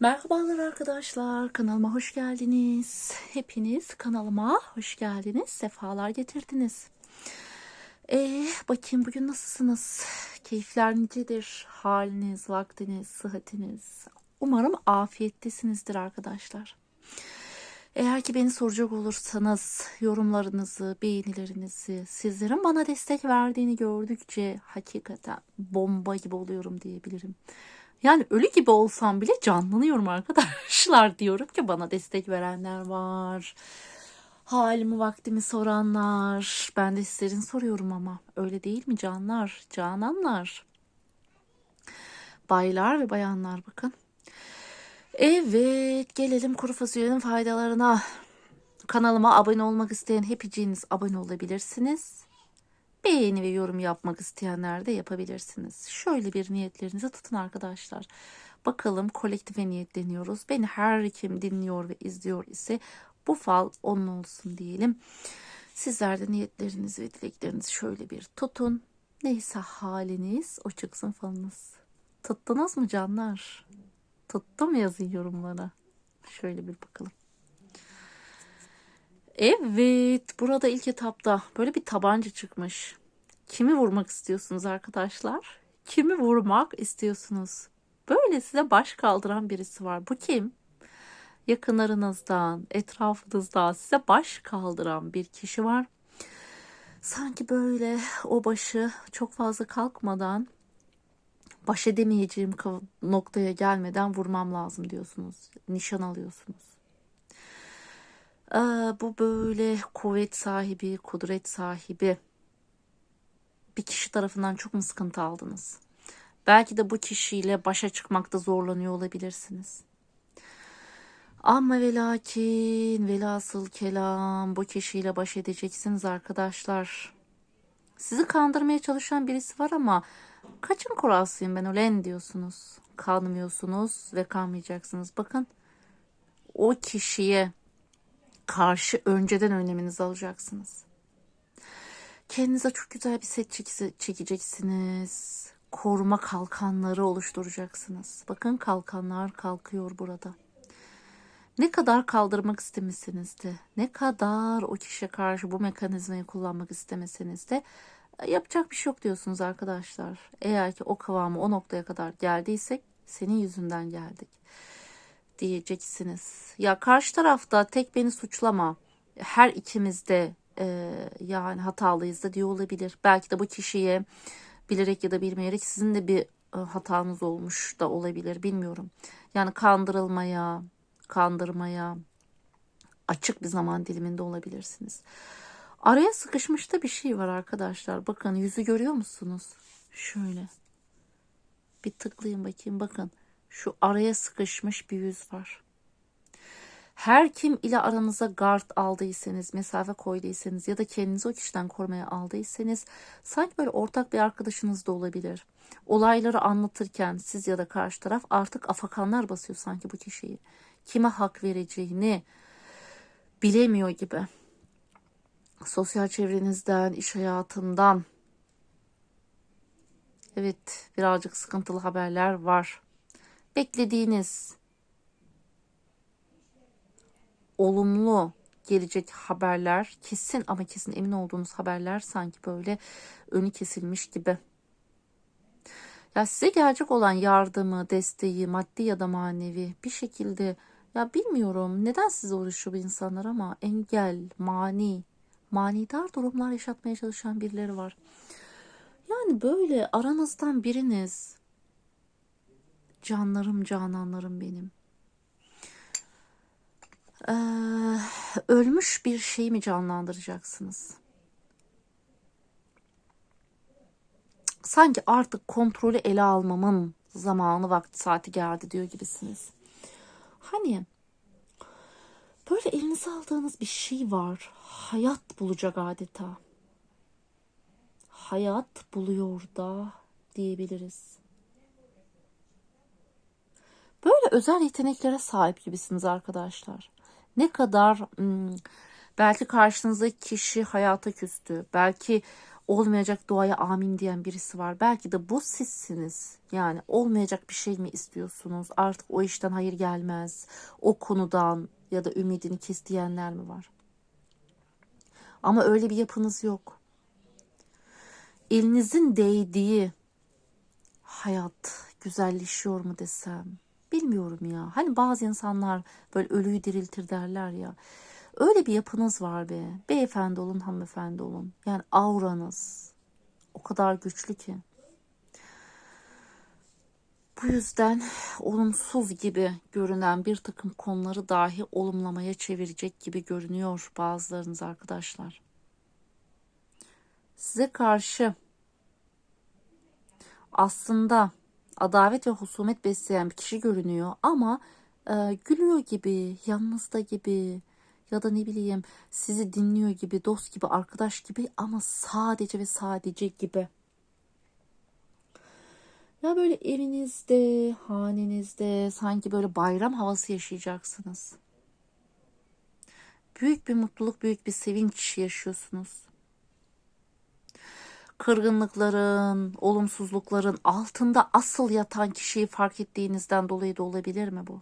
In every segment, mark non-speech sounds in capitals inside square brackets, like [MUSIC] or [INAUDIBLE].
Merhabalar arkadaşlar, kanalıma hoş geldiniz. Hepiniz kanalıma hoş geldiniz, sefalar getirdiniz. Ee, bakayım bugün nasılsınız? Keyifler nicedir? Haliniz, vaktiniz, sıhhatiniz? Umarım afiyettesinizdir arkadaşlar. Eğer ki beni soracak olursanız yorumlarınızı, beğenilerinizi, sizlerin bana destek verdiğini gördükçe hakikaten bomba gibi oluyorum diyebilirim. Yani ölü gibi olsam bile canlanıyorum arkadaşlar [LAUGHS] diyorum ki bana destek verenler var. Halimi vaktimi soranlar. Ben de sizlerin soruyorum ama öyle değil mi canlar, cananlar? Baylar ve bayanlar bakın. Evet gelelim kuru fasulyenin faydalarına. Kanalıma abone olmak isteyen hepiciniz abone olabilirsiniz. Beğeni ve yorum yapmak isteyenler de yapabilirsiniz. Şöyle bir niyetlerinizi tutun arkadaşlar. Bakalım kolektife niyetleniyoruz. Beni her kim dinliyor ve izliyor ise bu fal onun olsun diyelim. Sizler de niyetlerinizi ve dileklerinizi şöyle bir tutun. Neyse haliniz o çıksın falınız. Tuttunuz mu canlar? Tuttum yazın yorumlara. Şöyle bir bakalım. Evet, burada ilk etapta böyle bir tabanca çıkmış. Kimi vurmak istiyorsunuz arkadaşlar? Kimi vurmak istiyorsunuz? Böyle size baş kaldıran birisi var. Bu kim? Yakınlarınızdan, etrafınızdan size baş kaldıran bir kişi var. Sanki böyle o başı çok fazla kalkmadan baş edemeyeceğim noktaya gelmeden vurmam lazım diyorsunuz. Nişan alıyorsunuz. Ee, bu böyle kuvvet sahibi, kudret sahibi bir kişi tarafından çok mu sıkıntı aldınız? Belki de bu kişiyle başa çıkmakta zorlanıyor olabilirsiniz. Ama ve lakin velhasıl kelam bu kişiyle baş edeceksiniz arkadaşlar. Sizi kandırmaya çalışan birisi var ama kaçın kurasıyım ben ulen diyorsunuz. Kanmıyorsunuz ve kanmayacaksınız. Bakın o kişiye karşı önceden önleminizi alacaksınız. Kendinize çok güzel bir set çekeceksiniz. Koruma kalkanları oluşturacaksınız. Bakın kalkanlar kalkıyor burada. Ne kadar kaldırmak istemeseniz de, ne kadar o kişiye karşı bu mekanizmayı kullanmak istemeseniz de yapacak bir şey yok diyorsunuz arkadaşlar. Eğer ki o kıvamı o noktaya kadar geldiysek senin yüzünden geldik diyeceksiniz. Ya karşı tarafta tek beni suçlama. Her ikimiz de e, yani hatalıyız da diyor olabilir. Belki de bu kişiye bilerek ya da bilmeyerek sizin de bir e, hatanız olmuş da olabilir bilmiyorum. Yani kandırılmaya, kandırmaya açık bir zaman diliminde olabilirsiniz. Araya sıkışmış da bir şey var arkadaşlar. Bakın yüzü görüyor musunuz? Şöyle. Bir tıklayın bakayım bakın. Şu araya sıkışmış bir yüz var. Her kim ile aranıza gard aldıysanız, mesafe koyduysanız ya da kendinizi o kişiden korumaya aldıysanız sanki böyle ortak bir arkadaşınız da olabilir. Olayları anlatırken siz ya da karşı taraf artık afakanlar basıyor sanki bu kişiyi. Kime hak vereceğini bilemiyor gibi. Sosyal çevrenizden, iş hayatından evet birazcık sıkıntılı haberler var. Beklediğiniz olumlu gelecek haberler kesin ama kesin emin olduğunuz haberler sanki böyle önü kesilmiş gibi. Ya size gelecek olan yardımı, desteği, maddi ya da manevi bir şekilde ya bilmiyorum neden size uğraşıyor bu insanlar ama engel, mani, manidar durumlar yaşatmaya çalışan birileri var. Yani böyle aranızdan biriniz canlarım, cananlarım benim ee, ölmüş bir şey mi canlandıracaksınız? Sanki artık kontrolü ele almamın zamanı vakti saati geldi diyor gibisiniz. Hani böyle elinize aldığınız bir şey var. Hayat bulacak adeta. Hayat buluyor da diyebiliriz. Böyle özel yeteneklere sahip gibisiniz arkadaşlar ne kadar belki karşınızdaki kişi hayata küstü. Belki olmayacak duaya amin diyen birisi var. Belki de bu sizsiniz. Yani olmayacak bir şey mi istiyorsunuz? Artık o işten hayır gelmez. O konudan ya da ümidini kes diyenler mi var? Ama öyle bir yapınız yok. Elinizin değdiği hayat güzelleşiyor mu desem bilmiyorum ya. Hani bazı insanlar böyle ölüyü diriltir derler ya. Öyle bir yapınız var be. Beyefendi olun, hanımefendi olun. Yani auranız o kadar güçlü ki. Bu yüzden olumsuz gibi görünen bir takım konuları dahi olumlamaya çevirecek gibi görünüyor bazılarınız arkadaşlar. Size karşı aslında adavet ve husumet besleyen bir kişi görünüyor ama e, gülüyor gibi, yanınızda gibi ya da ne bileyim sizi dinliyor gibi, dost gibi, arkadaş gibi ama sadece ve sadece gibi. Ya böyle evinizde, hanenizde sanki böyle bayram havası yaşayacaksınız. Büyük bir mutluluk, büyük bir sevinç yaşıyorsunuz. Kırgınlıkların, olumsuzlukların altında asıl yatan kişiyi fark ettiğinizden dolayı da olabilir mi bu?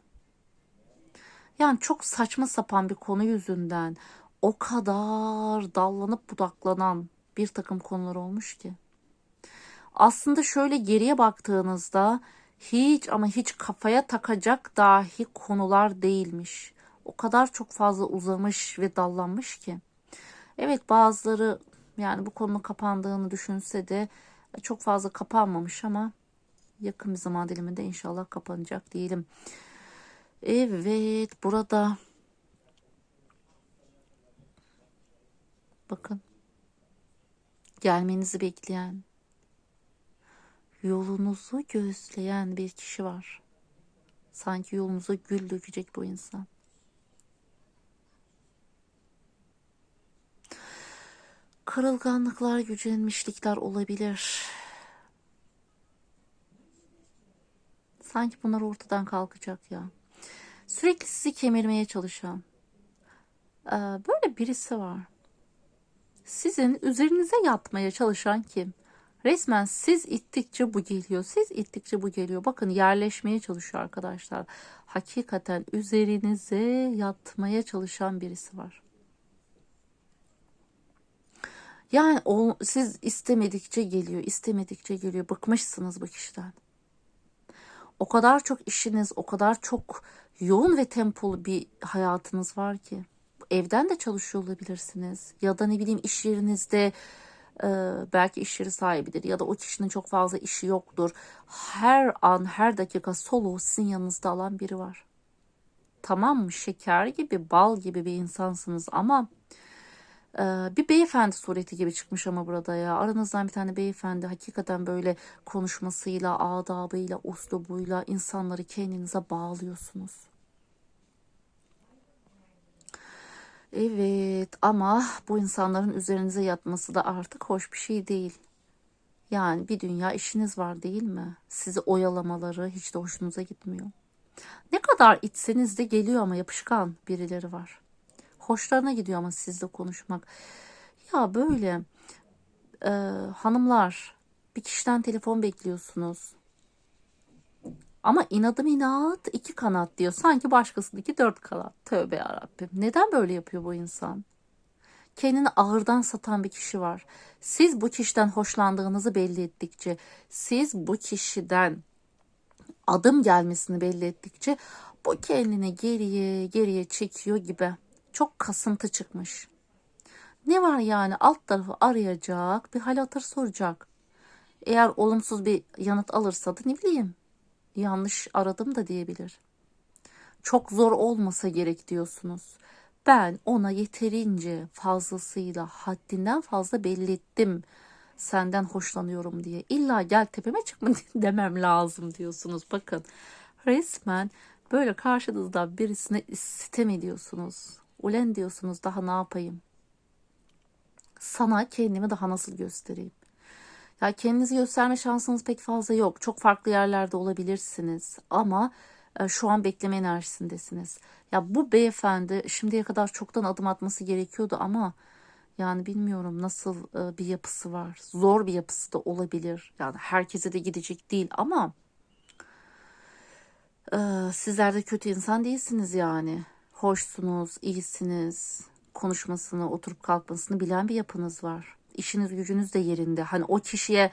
Yani çok saçma sapan bir konu yüzünden o kadar dallanıp budaklanan bir takım konular olmuş ki. Aslında şöyle geriye baktığınızda hiç ama hiç kafaya takacak dahi konular değilmiş. O kadar çok fazla uzamış ve dallanmış ki. Evet bazıları yani bu konu kapandığını düşünse de çok fazla kapanmamış ama yakın bir zaman diliminde inşallah kapanacak diyelim. Evet burada bakın gelmenizi bekleyen yolunuzu göğüsleyen bir kişi var. Sanki yolunuza gül dökecek bu insan. Kırılganlıklar, gücenmişlikler olabilir. Sanki bunlar ortadan kalkacak ya. Sürekli sizi kemirmeye çalışan ee, böyle birisi var. Sizin üzerinize yatmaya çalışan kim? Resmen siz ittikçe bu geliyor. Siz ittikçe bu geliyor. Bakın yerleşmeye çalışıyor arkadaşlar. Hakikaten üzerinize yatmaya çalışan birisi var. Yani o, siz istemedikçe geliyor, istemedikçe geliyor. Bıkmışsınız bu kişiden. O kadar çok işiniz, o kadar çok yoğun ve tempolu bir hayatınız var ki. Evden de çalışıyor olabilirsiniz. Ya da ne bileyim iş yerinizde e, belki iş yeri sahibidir. Ya da o kişinin çok fazla işi yoktur. Her an, her dakika soluğu sizin yanınızda alan biri var. Tamam mı? Şeker gibi, bal gibi bir insansınız ama ee, bir beyefendi sureti gibi çıkmış ama burada ya. Aranızdan bir tane beyefendi hakikaten böyle konuşmasıyla, adabıyla, uslubuyla insanları kendinize bağlıyorsunuz. Evet ama bu insanların üzerinize yatması da artık hoş bir şey değil. Yani bir dünya işiniz var değil mi? Sizi oyalamaları hiç de hoşunuza gitmiyor. Ne kadar içseniz de geliyor ama yapışkan birileri var. Hoşlarına gidiyor ama sizle konuşmak. Ya böyle e, hanımlar bir kişiden telefon bekliyorsunuz. Ama inadım inat iki kanat diyor. Sanki başkasındaki dört kanat. Tövbe yarabbim. Neden böyle yapıyor bu insan? Kendini ağırdan satan bir kişi var. Siz bu kişiden hoşlandığınızı belli ettikçe, siz bu kişiden adım gelmesini belli ettikçe bu kendini geriye geriye çekiyor gibi çok kasıntı çıkmış. Ne var yani alt tarafı arayacak bir hal hatır soracak. Eğer olumsuz bir yanıt alırsa da ne bileyim yanlış aradım da diyebilir. Çok zor olmasa gerek diyorsunuz. Ben ona yeterince fazlasıyla haddinden fazla belli ettim senden hoşlanıyorum diye. İlla gel tepeme çıkma [LAUGHS] demem lazım diyorsunuz. Bakın resmen böyle karşınızda birisine sitem ediyorsunuz. Ulen diyorsunuz daha ne yapayım? Sana kendimi daha nasıl göstereyim? Ya kendinizi gösterme şansınız pek fazla yok. Çok farklı yerlerde olabilirsiniz ama e, şu an bekleme enerjisindesiniz. Ya bu beyefendi şimdiye kadar çoktan adım atması gerekiyordu ama Yani bilmiyorum nasıl e, bir yapısı var. Zor bir yapısı da olabilir. Yani herkese de gidecek değil ama e, sizler de kötü insan değilsiniz yani. Hoşsunuz, iyisiniz. Konuşmasını, oturup kalkmasını bilen bir yapınız var. İşiniz gücünüz de yerinde. Hani o kişiye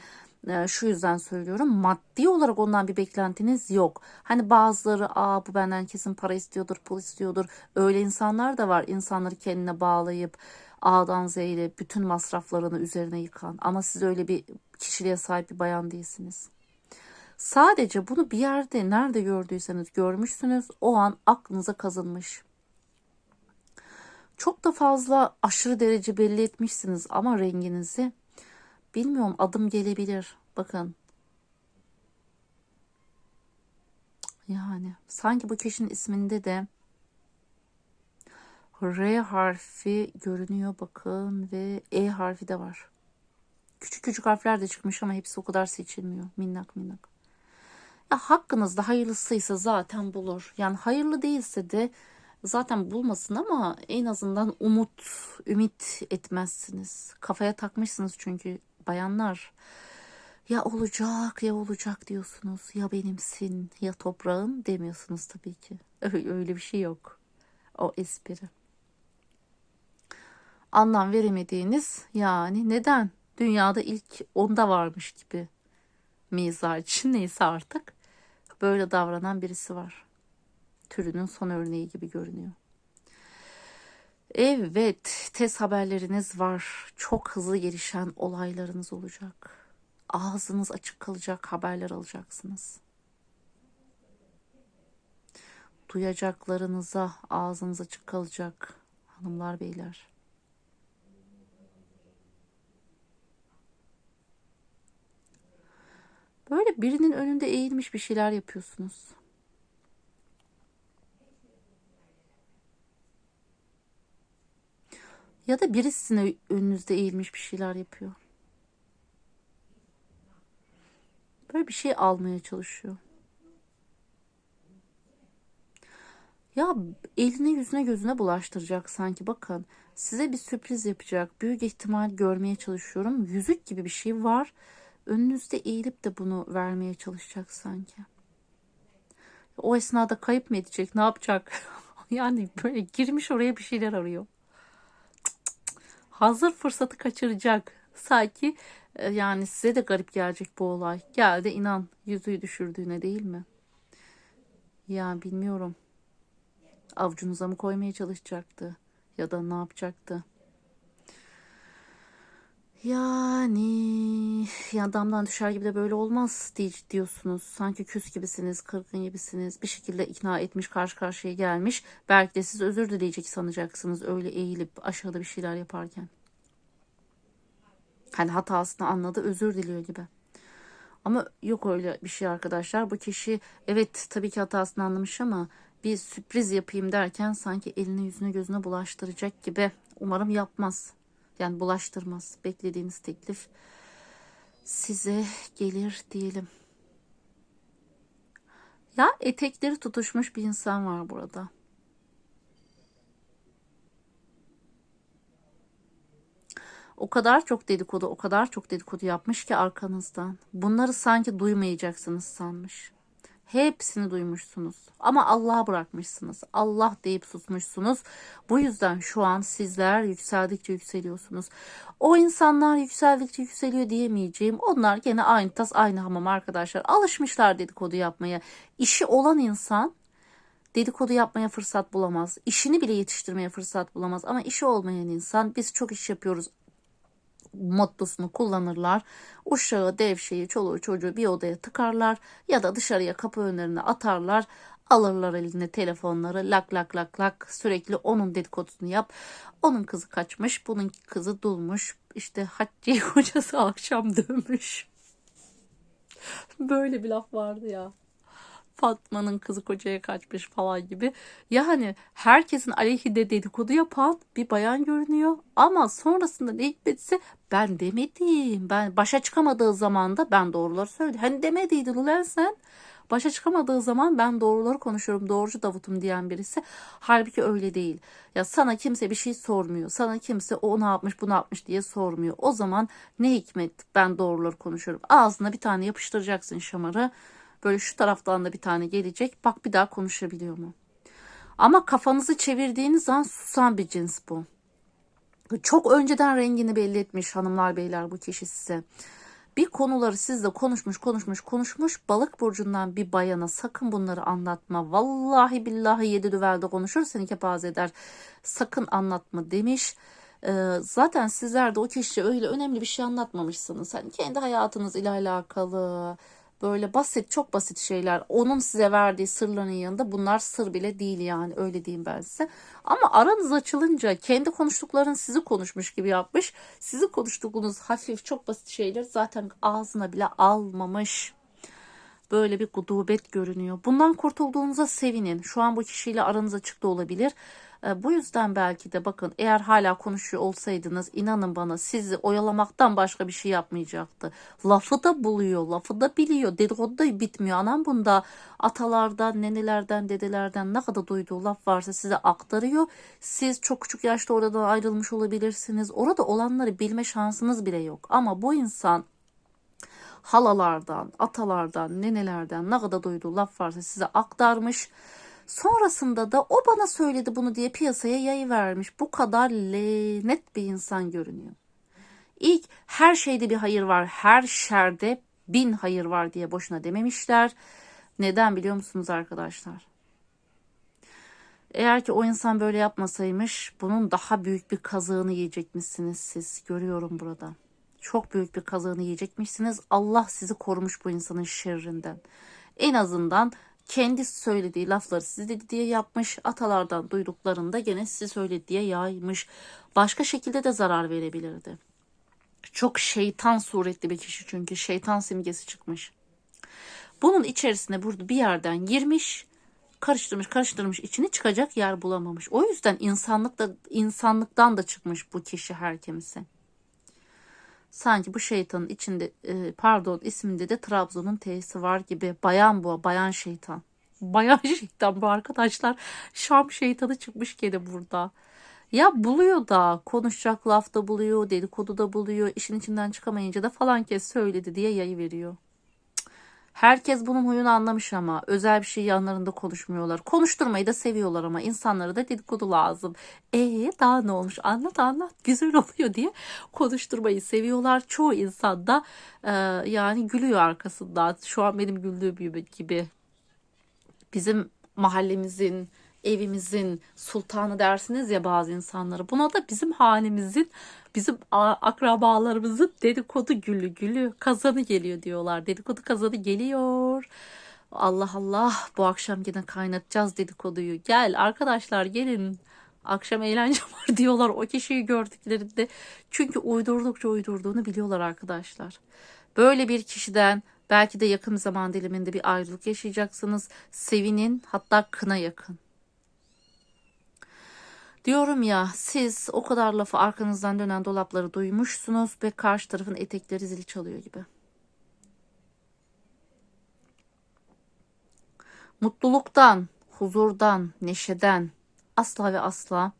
e, şu yüzden söylüyorum. Maddi olarak ondan bir beklentiniz yok. Hani bazıları aa bu benden kesin para istiyordur, pul istiyordur. Öyle insanlar da var. İnsanları kendine bağlayıp A'dan Z'ye bütün masraflarını üzerine yıkan. Ama siz öyle bir kişiliğe sahip bir bayan değilsiniz. Sadece bunu bir yerde nerede gördüyseniz görmüşsünüz o an aklınıza kazınmış. Çok da fazla aşırı derece belli etmişsiniz ama renginizi bilmiyorum adım gelebilir. Bakın. Yani sanki bu kişinin isminde de R harfi görünüyor bakın ve E harfi de var. Küçük küçük harfler de çıkmış ama hepsi o kadar seçilmiyor. Minnak minnak. Ya hakkınızda hayırlısıysa zaten bulur. Yani hayırlı değilse de zaten bulmasın ama en azından umut, ümit etmezsiniz. Kafaya takmışsınız çünkü bayanlar. Ya olacak ya olacak diyorsunuz. Ya benimsin ya toprağın demiyorsunuz tabii ki. [LAUGHS] Öyle, bir şey yok. O espri. Anlam veremediğiniz yani neden? Dünyada ilk onda varmış gibi mizaç neyse artık böyle davranan birisi var. Türünün son örneği gibi görünüyor. Evet, tez haberleriniz var. Çok hızlı gelişen olaylarınız olacak. Ağzınız açık kalacak haberler alacaksınız. Duyacaklarınıza ağzınız açık kalacak hanımlar beyler. Böyle birinin önünde eğilmiş bir şeyler yapıyorsunuz. Ya da birisine önünüzde eğilmiş bir şeyler yapıyor. Böyle bir şey almaya çalışıyor. Ya eline yüzüne gözüne bulaştıracak sanki bakın. Size bir sürpriz yapacak. Büyük ihtimal görmeye çalışıyorum. Yüzük gibi bir şey var. Önünüzde eğilip de bunu vermeye çalışacak sanki. O esnada kayıp mı edecek? Ne yapacak? [LAUGHS] yani böyle girmiş oraya bir şeyler arıyor. Hazır fırsatı kaçıracak. Sanki e, yani size de garip gelecek bu olay. Geldi inan yüzüğü düşürdüğüne değil mi? Ya bilmiyorum. Avcunuza mı koymaya çalışacaktı? Ya da ne yapacaktı? Yani ya damdan düşer gibi de böyle olmaz diye diyorsunuz. Sanki küs gibisiniz, kırgın gibisiniz. Bir şekilde ikna etmiş, karşı karşıya gelmiş. Belki de siz özür dileyecek sanacaksınız öyle eğilip aşağıda bir şeyler yaparken. Hani hatasını anladı, özür diliyor gibi. Ama yok öyle bir şey arkadaşlar. Bu kişi evet tabii ki hatasını anlamış ama bir sürpriz yapayım derken sanki eline yüzüne gözüne bulaştıracak gibi. Umarım yapmaz. Yani bulaştırmaz. Beklediğiniz teklif size gelir diyelim. Ya etekleri tutuşmuş bir insan var burada. O kadar çok dedikodu, o kadar çok dedikodu yapmış ki arkanızdan. Bunları sanki duymayacaksınız sanmış. Hepsini duymuşsunuz. Ama Allah'a bırakmışsınız. Allah deyip susmuşsunuz. Bu yüzden şu an sizler yükseldikçe yükseliyorsunuz. O insanlar yükseldikçe yükseliyor diyemeyeceğim. Onlar gene aynı tas aynı hamam arkadaşlar. Alışmışlar dedikodu yapmaya. İşi olan insan dedikodu yapmaya fırsat bulamaz. İşini bile yetiştirmeye fırsat bulamaz. Ama işi olmayan insan biz çok iş yapıyoruz mottosunu kullanırlar. Uşağı, devşeyi, çoluğu çocuğu bir odaya tıkarlar ya da dışarıya kapı önlerine atarlar. Alırlar eline telefonları lak lak lak lak sürekli onun dedikodusunu yap. Onun kızı kaçmış, bunun kızı dulmuş. İşte Hatice hocası [LAUGHS] akşam dövmüş. Böyle bir laf vardı ya. Fatma'nın kızı kocaya kaçmış falan gibi. Yani herkesin aleyhinde dedikodu yapan bir bayan görünüyor. Ama sonrasında ne hikmetse ben demedim. Ben başa çıkamadığı zaman da ben doğruları söyledim. Hani demediydin ulan sen. Başa çıkamadığı zaman ben doğruları konuşuyorum, doğrucu Davut'um diyen birisi. Halbuki öyle değil. Ya sana kimse bir şey sormuyor. Sana kimse o ne yapmış, bu ne yapmış diye sormuyor. O zaman ne hikmet ben doğruları konuşuyorum. Ağzına bir tane yapıştıracaksın şamarı. Böyle şu taraftan da bir tane gelecek. Bak bir daha konuşabiliyor mu? Ama kafanızı çevirdiğiniz zaman susan bir cins bu. Çok önceden rengini belli etmiş hanımlar beyler bu kişi size. Bir konuları sizle konuşmuş konuşmuş konuşmuş balık burcundan bir bayana sakın bunları anlatma. Vallahi billahi yedi düvelde konuşur seni kepaze eder. Sakın anlatma demiş. Ee, zaten sizler de o kişiye öyle önemli bir şey anlatmamışsınız. Hani kendi hayatınız ile alakalı böyle basit çok basit şeyler. Onun size verdiği sırların yanında bunlar sır bile değil yani öyle diyeyim ben size. Ama aranız açılınca kendi konuştukların sizi konuşmuş gibi yapmış. Sizi konuştuğunuz hafif çok basit şeyler zaten ağzına bile almamış. Böyle bir gudubet görünüyor. Bundan kurtulduğunuza sevinin. Şu an bu kişiyle aranız açık da olabilir. E, Bu yüzden belki de bakın eğer hala konuşuyor olsaydınız inanın bana sizi oyalamaktan başka bir şey yapmayacaktı. Lafı da buluyor, lafı da biliyor. Dedikodu da bitmiyor. Anam bunda atalardan, nenelerden, dedelerden ne kadar duyduğu laf varsa size aktarıyor. Siz çok küçük yaşta oradan ayrılmış olabilirsiniz. Orada olanları bilme şansınız bile yok. Ama bu insan halalardan, atalardan, nenelerden ne kadar duyduğu laf varsa size aktarmış. Sonrasında da o bana söyledi bunu diye piyasaya yayı vermiş. Bu kadar lenet bir insan görünüyor. İlk her şeyde bir hayır var, her şerde bin hayır var diye boşuna dememişler. Neden biliyor musunuz arkadaşlar? Eğer ki o insan böyle yapmasaymış bunun daha büyük bir kazığını yiyecekmişsiniz siz. Görüyorum burada. Çok büyük bir kazığını yiyecekmişsiniz. Allah sizi korumuş bu insanın şerrinden. En azından kendi söylediği lafları size dedi diye yapmış. Atalardan duyduklarında gene size söyledi diye yaymış. Başka şekilde de zarar verebilirdi. Çok şeytan suretli bir kişi çünkü şeytan simgesi çıkmış. Bunun içerisine burada bir yerden girmiş, karıştırmış, karıştırmış, içini çıkacak yer bulamamış. O yüzden insanlık da insanlıktan da çıkmış bu kişi her kimse. Sanki bu şeytanın içinde e, pardon isminde de Trabzon'un T'si var gibi. Bayan bu, bayan şeytan. Bayan [LAUGHS] şeytan bu arkadaşlar. Şam şeytanı çıkmış gene burada. Ya buluyor da konuşacak laf da buluyor, dedikodu da buluyor. işin içinden çıkamayınca da falan kez söyledi diye yayı veriyor. Herkes bunun huyunu anlamış ama özel bir şey yanlarında konuşmuyorlar. Konuşturmayı da seviyorlar ama insanlara da dedikodu lazım. E daha ne olmuş anlat anlat güzel [LAUGHS] oluyor diye konuşturmayı seviyorlar. Çoğu insan da e, yani gülüyor arkasından. Şu an benim güldüğüm gibi. Bizim mahallemizin, evimizin sultanı dersiniz ya bazı insanlara. Buna da bizim hanemizin, bizim akrabalarımızın dedikodu gülü gülü kazanı geliyor diyorlar. Dedikodu kazanı geliyor. Allah Allah bu akşam yine kaynatacağız dedikoduyu. Gel arkadaşlar gelin. Akşam eğlence [LAUGHS] var diyorlar o kişiyi gördüklerinde. Çünkü uydurdukça uydurduğunu biliyorlar arkadaşlar. Böyle bir kişiden belki de yakın zaman diliminde bir ayrılık yaşayacaksınız. Sevinin hatta kına yakın. Diyorum ya siz o kadar lafı arkanızdan dönen dolapları duymuşsunuz ve karşı tarafın etekleri zili çalıyor gibi. Mutluluktan, huzurdan, neşeden asla ve asla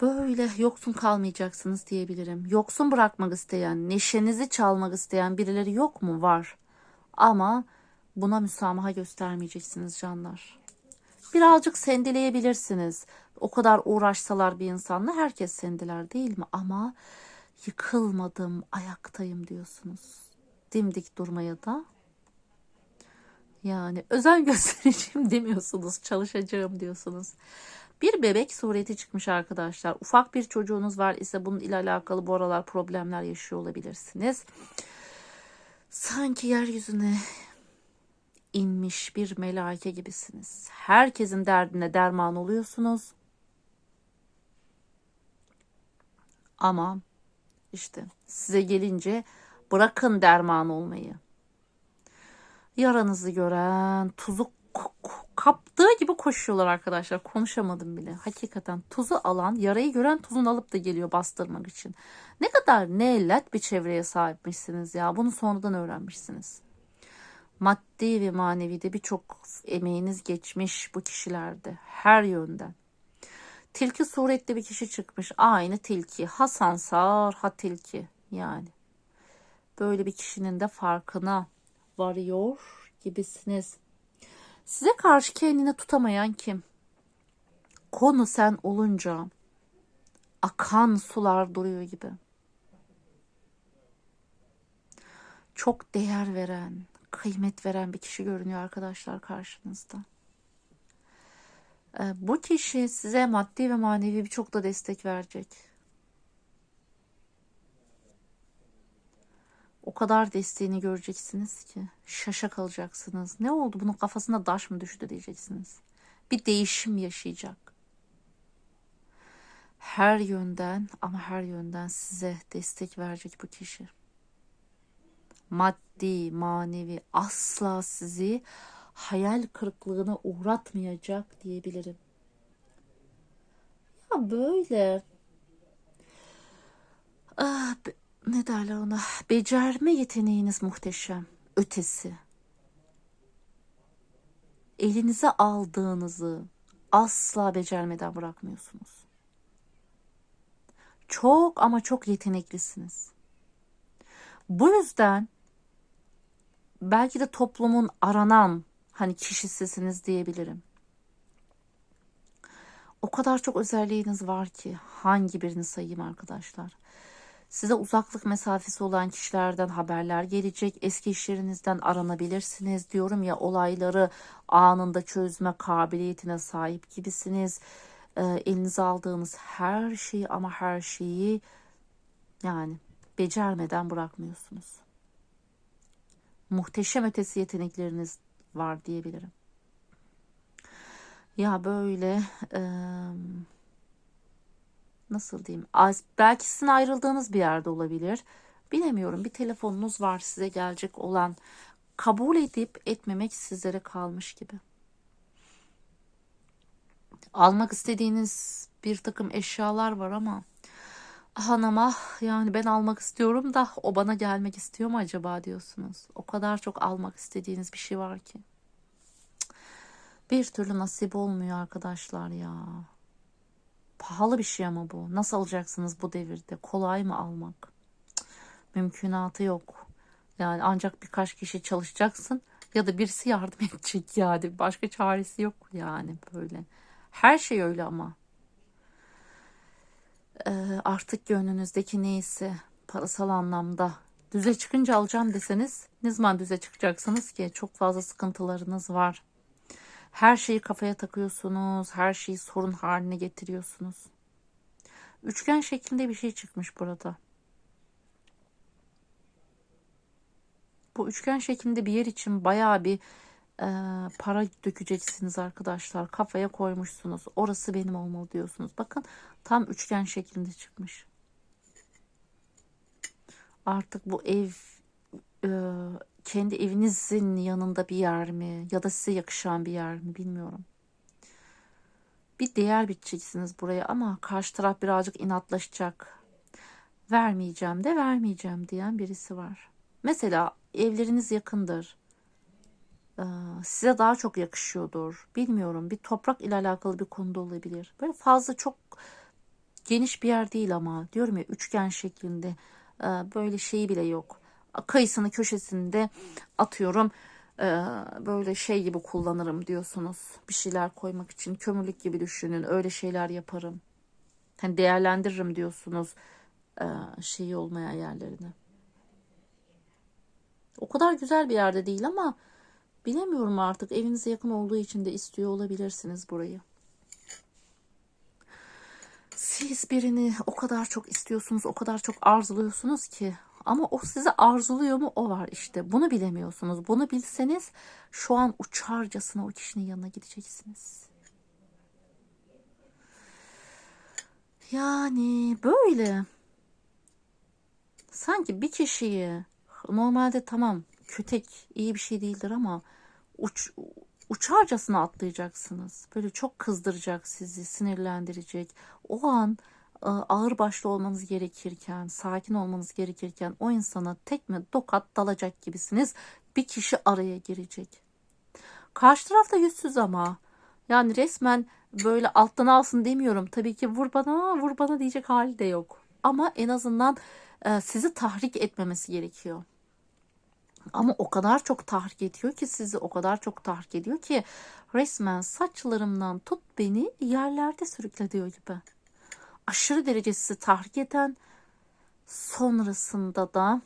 böyle yoksun kalmayacaksınız diyebilirim. Yoksun bırakmak isteyen, neşenizi çalmak isteyen birileri yok mu? Var. Ama buna müsamaha göstermeyeceksiniz canlar. Birazcık sendeleyebilirsiniz. O kadar uğraşsalar bir insanla herkes sendeler değil mi? Ama yıkılmadım, ayaktayım diyorsunuz. Dimdik durmaya da yani özen [LAUGHS] göstereceğim demiyorsunuz, çalışacağım diyorsunuz. Bir bebek sureti çıkmış arkadaşlar. Ufak bir çocuğunuz var ise bunun ile alakalı bu aralar problemler yaşıyor olabilirsiniz. Sanki yeryüzüne inmiş bir melaike gibisiniz. Herkesin derdine derman oluyorsunuz. Ama işte size gelince bırakın derman olmayı. Yaranızı gören tuzu kaptığı gibi koşuyorlar arkadaşlar. Konuşamadım bile. Hakikaten tuzu alan, yarayı gören tuzunu alıp da geliyor bastırmak için. Ne kadar ne ellet bir çevreye sahipmişsiniz ya. Bunu sonradan öğrenmişsiniz. Maddi ve manevi de birçok emeğiniz geçmiş bu kişilerde her yönden. Tilki suretli bir kişi çıkmış. Aynı tilki. Ha sansar ha tilki yani. Böyle bir kişinin de farkına varıyor gibisiniz. Size karşı kendini tutamayan kim? Konu sen olunca akan sular duruyor gibi. Çok değer veren, kıymet veren bir kişi görünüyor arkadaşlar karşınızda. Ee, Bu kişi size maddi ve manevi birçok da destek verecek. O kadar desteğini göreceksiniz ki şaşa kalacaksınız. Ne oldu? Bunun kafasına taş mı düştü diyeceksiniz. Bir değişim yaşayacak. Her yönden ama her yönden size destek verecek bu kişi. Maddi, manevi asla sizi hayal kırıklığına uğratmayacak diyebilirim. Ya böyle ah, be- ne derler ona becerme yeteneğiniz muhteşem ötesi. Elinize aldığınızı asla becermeden bırakmıyorsunuz. Çok ama çok yeteneklisiniz. Bu yüzden belki de toplumun aranan hani kişisisiniz diyebilirim. O kadar çok özelliğiniz var ki hangi birini sayayım arkadaşlar? Size uzaklık mesafesi olan kişilerden haberler gelecek. Eski işlerinizden aranabilirsiniz. Diyorum ya olayları anında çözme kabiliyetine sahip gibisiniz. Ee, elinize aldığınız her şeyi ama her şeyi yani becermeden bırakmıyorsunuz. Muhteşem ötesi yetenekleriniz var diyebilirim. Ya böyle eee, nasıl diyeyim? Az, belki sizin ayrıldığınız bir yerde olabilir. Bilemiyorum. Bir telefonunuz var size gelecek olan. Kabul edip etmemek sizlere kalmış gibi. Almak istediğiniz bir takım eşyalar var ama hanıma yani ben almak istiyorum da o bana gelmek istiyor mu acaba diyorsunuz. O kadar çok almak istediğiniz bir şey var ki. Bir türlü nasip olmuyor arkadaşlar ya. Pahalı bir şey ama bu. Nasıl alacaksınız bu devirde? Kolay mı almak? Mümkünatı yok. Yani ancak birkaç kişi çalışacaksın ya da birisi yardım [LAUGHS] edecek yani. Başka çaresi yok yani böyle. Her şey öyle ama. Ee, artık gönlünüzdeki neyse parasal anlamda düze çıkınca alacağım deseniz ne zaman düze çıkacaksınız ki? Çok fazla sıkıntılarınız var. Her şeyi kafaya takıyorsunuz. Her şeyi sorun haline getiriyorsunuz. Üçgen şeklinde bir şey çıkmış burada. Bu üçgen şeklinde bir yer için bayağı bir e, para dökeceksiniz arkadaşlar. Kafaya koymuşsunuz. Orası benim olmalı diyorsunuz. Bakın tam üçgen şeklinde çıkmış. Artık bu ev e, kendi evinizin yanında bir yer mi ya da size yakışan bir yer mi bilmiyorum. Bir değer biteceksiniz buraya ama karşı taraf birazcık inatlaşacak. Vermeyeceğim de vermeyeceğim diyen birisi var. Mesela evleriniz yakındır. Ee, size daha çok yakışıyordur. Bilmiyorum. Bir toprak ile alakalı bir konuda olabilir. Böyle fazla çok geniş bir yer değil ama diyorum ya üçgen şeklinde Ee, böyle şeyi bile yok. Kayısını köşesinde atıyorum ee, böyle şey gibi kullanırım diyorsunuz. Bir şeyler koymak için kömürlük gibi düşünün. Öyle şeyler yaparım. Hani değerlendiririm diyorsunuz ee, şeyi olmayan yerlerini. O kadar güzel bir yerde değil ama bilemiyorum artık evinize yakın olduğu için de istiyor olabilirsiniz burayı. Siz birini o kadar çok istiyorsunuz, o kadar çok arzuluyorsunuz ki ama o sizi arzuluyor mu o var işte. Bunu bilemiyorsunuz. Bunu bilseniz şu an uçarcasına o kişinin yanına gideceksiniz. Yani böyle sanki bir kişiyi normalde tamam kötek iyi bir şey değildir ama uç, uçarcasına atlayacaksınız. Böyle çok kızdıracak sizi, sinirlendirecek. O an e, ağır başlı olmanız gerekirken, sakin olmanız gerekirken o insana tekme tokat dalacak gibisiniz. bir kişi araya girecek. Karşı tarafta yüzsüz ama. Yani resmen böyle alttan alsın demiyorum. Tabii ki vur bana vur bana diyecek hali de yok. Ama en azından e, sizi tahrik etmemesi gerekiyor. Ama o kadar çok tahrik ediyor ki sizi o kadar çok tahrik ediyor ki resmen saçlarımdan tut beni yerlerde sürükle diyor gibi. Aşırı derece sizi tahrik eden sonrasında da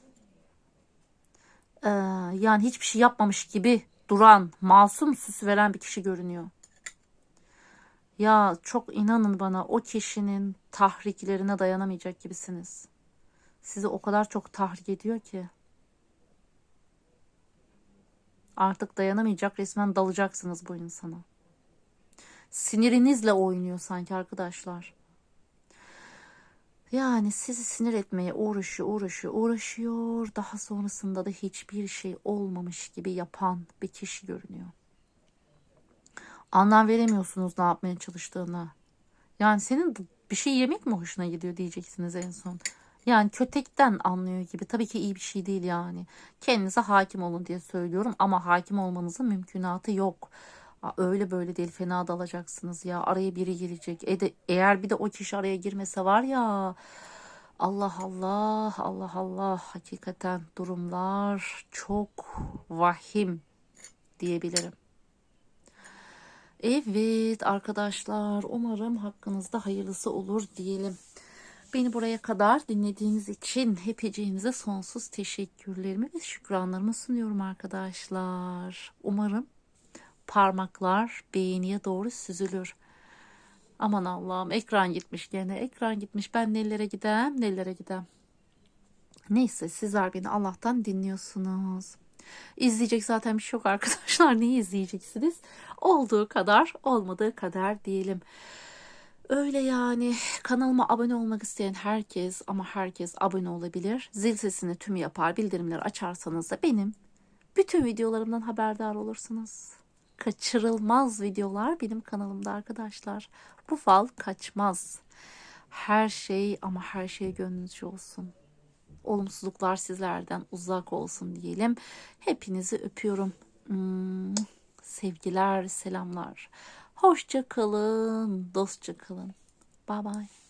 e, yani hiçbir şey yapmamış gibi duran, masum süs veren bir kişi görünüyor. Ya çok inanın bana o kişinin tahriklerine dayanamayacak gibisiniz. Sizi o kadar çok tahrik ediyor ki. Artık dayanamayacak resmen dalacaksınız bu insana. Sinirinizle oynuyor sanki arkadaşlar. Yani sizi sinir etmeye uğraşıyor, uğraşıyor, uğraşıyor. Daha sonrasında da hiçbir şey olmamış gibi yapan bir kişi görünüyor. Anlam veremiyorsunuz ne yapmaya çalıştığına. Yani senin bir şey yemek mi hoşuna gidiyor diyeceksiniz en son. Yani kötekten anlıyor gibi. Tabii ki iyi bir şey değil yani. Kendinize hakim olun diye söylüyorum ama hakim olmanızın mümkünatı yok. Öyle böyle değil fena dalacaksınız ya. Araya biri girecek. E de, eğer bir de o kişi araya girmese var ya. Allah Allah Allah Allah hakikaten durumlar çok vahim diyebilirim. Evet arkadaşlar umarım hakkınızda hayırlısı olur diyelim. Beni buraya kadar dinlediğiniz için hepinize sonsuz teşekkürlerimi ve şükranlarımı sunuyorum arkadaşlar. Umarım parmaklar beğeniye doğru süzülür. Aman Allah'ım ekran gitmiş gene ekran gitmiş ben nelere gidem nelere gidem. Neyse sizler beni Allah'tan dinliyorsunuz. İzleyecek zaten bir şey yok arkadaşlar. [LAUGHS] Neyi izleyeceksiniz? Olduğu kadar, olmadığı kadar diyelim. Öyle yani kanalıma abone olmak isteyen herkes ama herkes abone olabilir. Zil sesini tüm yapar, bildirimleri açarsanız da benim bütün videolarımdan haberdar olursunuz. Kaçırılmaz videolar benim kanalımda arkadaşlar. Bu fal kaçmaz. Her şey ama her şey gönlünüzce olsun olumsuzluklar sizlerden uzak olsun diyelim. Hepinizi öpüyorum. Hmm, sevgiler, selamlar. Hoşça kalın, dostça kalın. Bye bye.